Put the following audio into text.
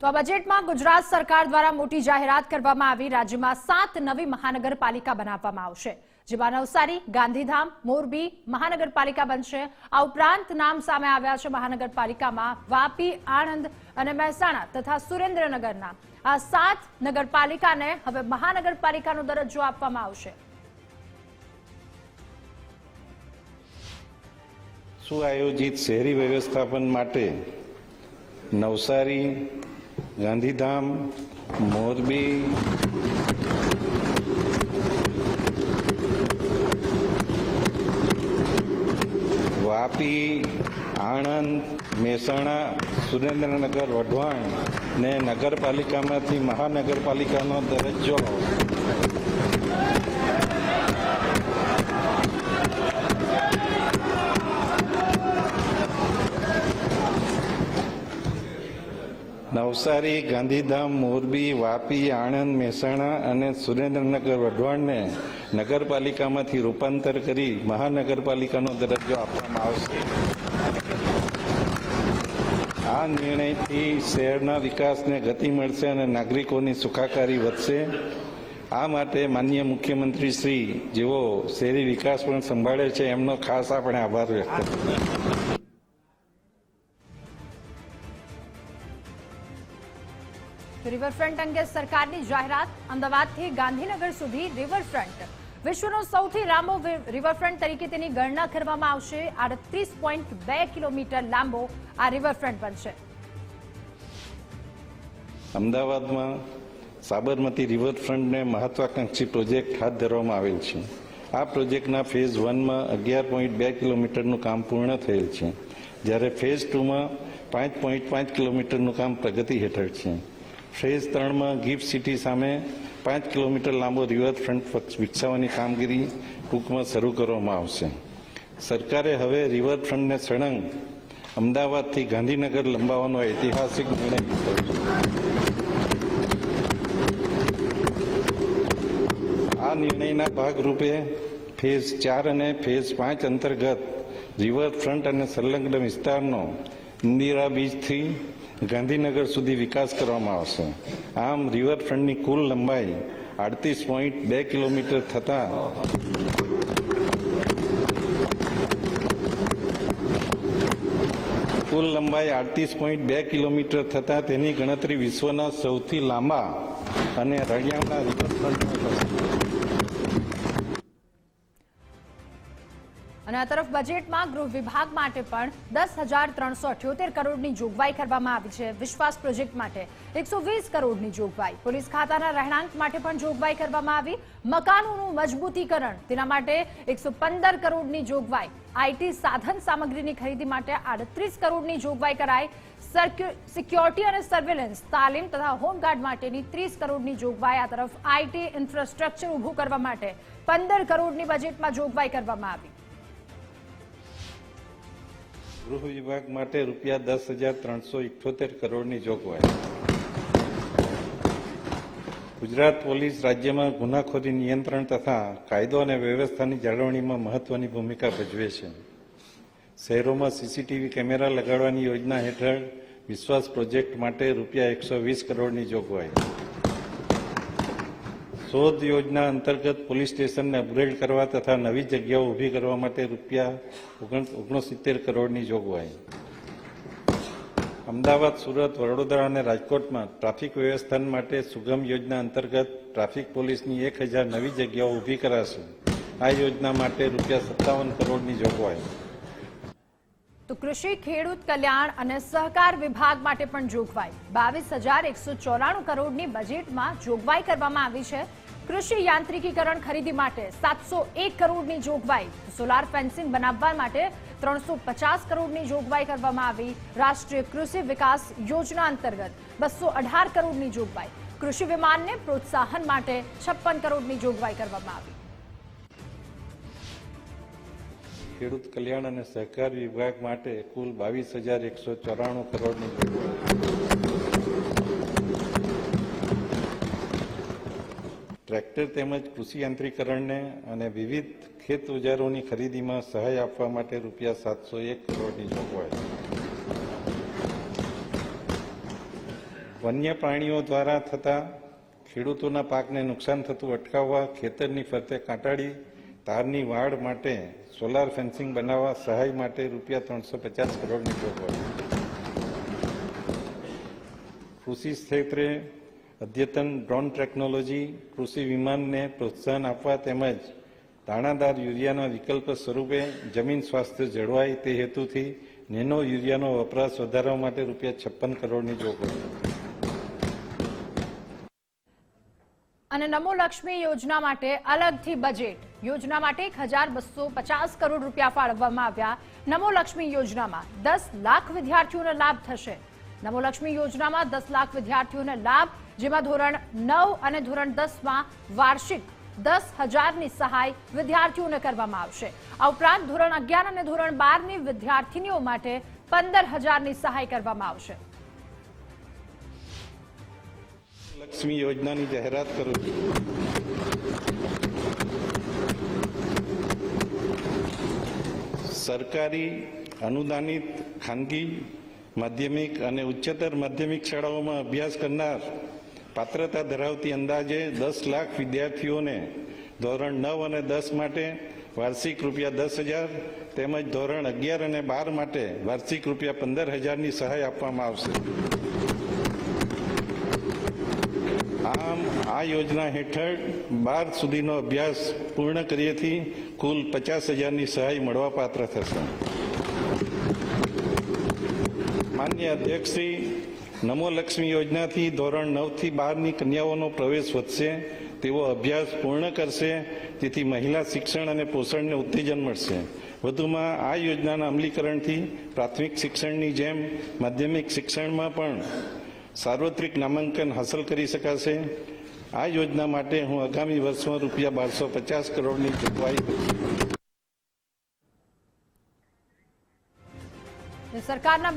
તો આ બજેટમાં ગુજરાત સરકાર દ્વારા મોટી જાહેરાત કરવામાં આવી. રાજ્યમાં સાત નવી મહાનગરપાલિકા બનાવવામાં આવશે. જેમાં નવસારી, ગાંધીધામ, મોરબી મહાનગરપાલિકા બનશે. આ ઉપરાંત નામ સામે આવ્યા છે મહાનગરપાલિકામાં વાપી, આણંદ અને મહેસાણા તથા સુરેન્દ્રનગરના. આ સાત નગરપાલિકાને હવે મહાનગરપાલિકાનો દરજ્જો આપવામાં આવશે. સુઆયોજિત શહેરી વ્યવસ્થાપન માટે નવસારી ગાંધીધામ મોરબી વાપી આણંદ મહેસાણા સુરેન્દ્રનગર વઢવાણ ને નગરપાલિકામાંથી મહાનગરપાલિકાનો દરજ્જો. નવસારી, ગાંધીધામ, મોરબી, વાપી, આણંદ, મહેસાણા અને સુરેન્દ્રનગર વઢવાણને નગરપાલિકામાંથી રૂપાંતર કરી મહાનગરપાલિકાનો દરજ્જો આપવામાં આવશે. આ નિર્ણયથી શહેરના વિકાસને ગતિ મળશે અને નાગરિકોની સુખાકારી વધશે. આ માટે માનનીય મુખ્યમંત્રી શ્રી જેઓ શહેરી વિકાસ પણ સંભાળે છે, એમનો ખાસ આપણે આભાર વ્યક્ત કરીએ. રિવરફ્રન્ટ અંગે સરકારની જાહેરાત અમદાવાદથી ગાંધીનગર સુધી રિવરફ્રન્ટ વિશ્વનો સૌથી લાંબો રિવરફ્રન્ટ તરીકે તેની ગણના કરવામાં આવશે. આડત્રીસ પોઈન્ટ બે કિલોમીટર લાંબો આ રિવરફ્રન્ટ બનશે. અમદાવાદમાં સાબરમતી રિવરફ્રન્ટને મહત્વાકાંક્ષી પ્રોજેક્ટ હાથ ધરવામાં આવેલ છે. આ પ્રોજેક્ટના ફેઝ વનમાં અગિયાર પોઈન્ટ બે કિલોમીટરનું કામ પૂર્ણ થયેલ છે, જ્યારે ફેઝ ટુમાં પાંચ પોઈન્ટ પાંચ કિલોમીટરનું કામ પ્રગતિ હેઠળ છે. ફેઝ ત્રણમાં ગિફ્ટ સિટી સામે પાંચ કિલોમીટર લાંબો રિવરફ્રન્ટ વિકસાવવાની કામગીરી ટૂંકમાં શરૂ કરવામાં આવશે. સરકારે હવે રિવરફ્રન્ટને સળંગ અમદાવાદથી ગાંધીનગર લંબાવવાનો ઐતિહાસિક નિર્ણય લીધો આ નિર્ણયના ભાગરૂપે ફેઝ ચાર અને ફેઝ પાંચ અંતર્ગત રિવરફ્રન્ટ અને સંલગ્ન વિસ્તારનો ઇન્દિરા બીચથી ગાંધીનગર સુધી વિકાસ કરવામાં આવશે. આમ રિવરફ્રન્ટની કુલ લંબાઈ આડત્રીસ પોઈન્ટ બે કિલોમીટર થતાં કુલ લંબાઈ આડત્રીસ પોઈન્ટ બે કિલોમીટર થતાં તેની ગણતરી વિશ્વના સૌથી લાંબા અને રળિયામણા રિવરફ્રન્ટમાં અને આ તરફ બજેટમાં ગૃહ વિભાગ માટે પણ દસ હજાર ત્રણસો અઠ્યોતેર કરોડની જોગવાઈ કરવામાં આવી છે. વિશ્વાસ પ્રોજેક્ટ માટે એકસો વીસ કરોડની જોગવાઈ. પોલીસ ખાતાના રહેણાંક માટે પણ જોગવાઈ કરવામાં આવી. મકાનોનું મજબૂતીકરણ, તેના માટે એકસો પંદર કરોડની જોગવાઈ. આઈટી સાધન સામગ્રીની ખરીદી માટે આડત્રીસ કરોડની જોગવાઈ કરાઈ. સિક્યોરિટી અને સર્વેલન્સ, તાલીમ તથા હોમગાર્ડ માટેની ત્રીસ કરોડની જોગવાઈ આ તરફ આઈટી ઇન્ફ્રાસ્ટ્રક્ચર ઊભું કરવા માટે પંદર કરોડની બજેટમાં જોગવાઈ કરવામાં આવી. ગૃહ વિભાગ માટે રૂપિયા દસ હજાર ત્રણસો ઇઠ્યોતેર કરોડની જોગવાઈ. ગુજરાત પોલીસ રાજ્યમાં ગુનાખોરી નિયંત્રણ તથા કાયદો અને વ્યવસ્થાની જાળવણીમાં મહત્વની ભૂમિકા ભજવે છે. શહેરોમાં સીસીટીવી કેમેરા લગાડવાની યોજના હેઠળ વિશ્વાસ પ્રોજેક્ટ માટે રૂપિયા એકસો વીસ કરોડની જોગવાઈ. શોધ યોજના અંતર્ગત પોલીસ સ્ટેશનને અપગ્રેડ કરવા તથા નવી જગ્યાઓ ઊભી કરવા માટે રૂપિયા ઓગણ ઓગણસિત્તેર કરોડની જોગવાઈ. અમદાવાદ, સુરત, વડોદરા અને રાજકોટમાં ટ્રાફિક વ્યવસ્થાન માટે સુગમ યોજના અંતર્ગત ટ્રાફિક પોલીસની એક હજાર નવી જગ્યાઓ ઊભી કરાશે. આ યોજના માટે રૂપિયા સત્તાવન કરોડની જોગવાઈ. તો કૃષિ, ખેડૂત કલ્યાણ અને સહકાર વિભાગ માટે પણ જોગવાઈ. બાવીસ હજાર એકસો ચોરાણું કરોડની બજેટમાં જોગવાઈ કરવામાં આવી છે. કૃષિ યાંત્રિકીકરણ ખરીદી માટે સાતસો એક કરોડની જોગવાઈ. સોલાર ફેન્સિંગ બનાવવા માટે ત્રણસો પચાસ કરોડની જોગવાઈ કરવામાં આવી. રાષ્ટ્રીય કૃષિ વિકાસ યોજના અંતર્ગત બસો અઢાર કરોડની જોગવાઈ. કૃષિ વિમાનને પ્રોત્સાહન માટે છપ્પન કરોડની જોગવાઈ કરવામાં આવી. ખેડૂત કલ્યાણ અને સહકાર વિભાગ માટે કુલ બાવીસ હજાર એકસો ચોરાણું કરોડની ટ્રેક્ટર તેમજ કૃષિ યાંત્રીકરણને અને વિવિધ ખેત ઓજારોની ખરીદીમાં સહાય આપવા માટે રૂપિયા સાતસો એક કરોડની જોગવાઈ. વન્ય પ્રાણીઓ દ્વારા થતા ખેડૂતોના પાકને નુકસાન થતું અટકાવવા ખેતરની ફરતે કાંટાળી તારની વાડ માટે સોલાર ફેન્સિંગ બનાવવા સહાય માટે રૂપિયા ત્રણસો પચાસ કરોડની જોગવાઈ કૃષિ ક્ષેત્રે અદ્યતન ડ્રોન ટેકનોલોજી, કૃષિ વિમાનને પ્રોત્સાહન આપવા તેમજ દાણાદાર યુરિયાના વિકલ્પ સ્વરૂપે જમીન સ્વાસ્થ્ય જળવાય તે હેતુથી નેનો યુરિયાનો વપરાશ વધારવા માટે રૂપિયા છપ્પન કરોડની જોગવાઈ અને નમો લક્ષ્મી યોજના માટે અલગથી બજેટ યોજના માટે એક હજાર બસો પચાસ કરોડ રૂપિયા ફાળવવામાં આવ્યા. નમો લક્ષ્મી યોજનામાં દસ લાખ વિદ્યાર્થીઓને લાભ થશે. નમો લક્ષ્મી યોજનામાં દસ લાખ વિદ્યાર્થીઓને લાભ, જેમાં ધોરણ નવ અને ધોરણ દસમાં વાર્ષિક દસ હજારની સહાય વિદ્યાર્થીઓને કરવામાં આવશે. આ ઉપરાંત ધોરણ અગિયાર અને ધોરણ બારની વિદ્યાર્થીનીઓ માટે પંદર હજારની સહાય કરવામાં આવશે. લક્ષ્મી યોજનાની જાહેરાત કરું છું. સરકારી અનુદાનિત ખાનગી માધ્યમિક અને ઉચ્ચતર માધ્યમિક શાળાઓમાં અભ્યાસ કરનાર પાત્રતા ધરાવતી અંદાજે દસ લાખ વિદ્યાર્થીઓને ધોરણ નવ અને દસ માટે વાર્ષિક રૂપિયા દસ હજાર તેમજ ધોરણ અગિયાર અને બાર માટે વાર્ષિક રૂપિયા પંદર હજારની સહાય આપવામાં આવશે. યોજના હેઠળ બાર સુધીનો અભ્યાસ પૂર્ણ કર્યેથી કુલ પચાસ હજારની સહાય મળવાપાત્ર થશે. માન્ય અધ્યક્ષશ્રી, નમો લક્ષ્મી યોજનાથી ધોરણ નવથી બારની કન્યાઓનો પ્રવેશ વધશે તેઓ અભ્યાસ પૂર્ણ કરશે તેથી મહિલા શિક્ષણ અને પોષણને ઉત્તેજન મળશે. વધુમાં આ યોજનાના અમલીકરણથી પ્રાથમિક શિક્ષણની જેમ માધ્યમિક શિક્ષણમાં પણ સાર્વત્રિક નામાંકન હાંસલ કરી શકાશે. આ યોજના માટે હું આગામી વર્ષમાં રૂપિયા બારસો પચાસ કરોડની જોગવાઈ સરકારના